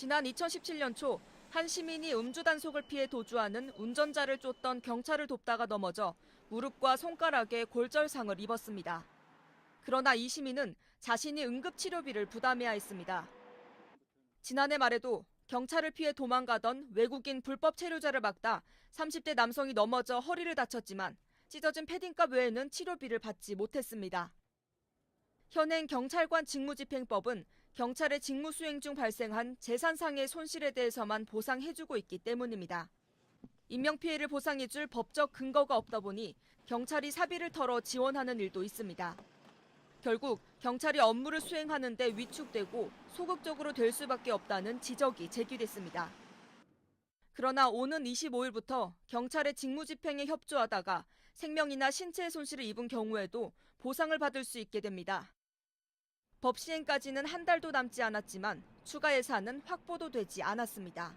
지난 2017년 초 한 시민이 음주 단속을 피해 도주하는 운전자를 쫓던 경찰을 돕다가 넘어져 무릎과 손가락에 골절상을 입었습니다. 그러나 이 시민은 자신이 응급치료비를 부담해야 했습니다. 지난해 말에도 경찰을 피해 도망가던 외국인 불법 체류자를 막다 30대 남성이 넘어져 허리를 다쳤지만 찢어진 패딩값 외에는 치료비를 받지 못했습니다. 현행 경찰관 직무집행법은 경찰의 직무 수행 중 발생한 재산상의 손실에 대해서만 보상해주고 있기 때문입니다. 인명피해를 보상해줄 법적 근거가 없다 보니 경찰이 사비를 털어 지원하는 일도 있습니다. 결국 경찰이 업무를 수행하는 데 위축되고 소극적으로 될 수밖에 없다는 지적이 제기됐습니다. 그러나 오는 25일부터 경찰의 직무 집행에 협조하다가 생명이나 신체의 손실을 입은 경우에도 보상을 받을 수 있게 됩니다. 법 시행까지는 한 달도 남지 않았지만 추가 예산은 확보도 되지 않았습니다.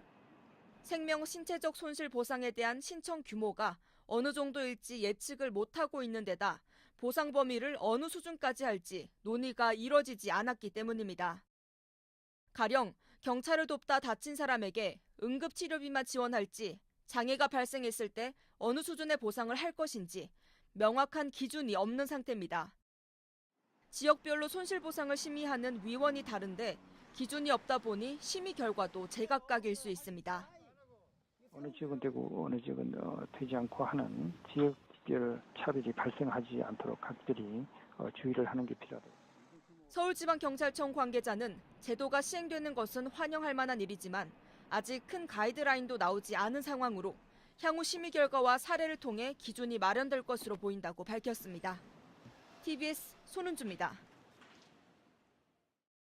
생명 신체적 손실 보상에 대한 신청 규모가 어느 정도일지 예측을 못하고 있는 데다 보상 범위를 어느 수준까지 할지 논의가 이뤄지지 않았기 때문입니다. 가령 경찰을 돕다 다친 사람에게 응급치료비만 지원할지 장애가 발생했을 때 어느 수준의 보상을 할 것인지 명확한 기준이 없는 상태입니다. 지역별로 손실보상을 심의하는 위원이 다른데 기준이 없다 보니 심의 결과도 제각각일 수 있습니다. 어느 지역은 되고 어느 지역은 어, 되지 않고 하는 지역별 차별이 발생하지 않도록 각들이 어, 주의를 하는 게 필요하다. 서울지방경찰청 관계자는 제도가 시행되는 것은 환영할 만한 일이지만 아직 큰 가이드라인도 나오지 않은 상황으로 향후 심의 결과와 사례를 통해 기준이 마련될 것으로 보인다고 밝혔습니다. TBS 손은주입니다.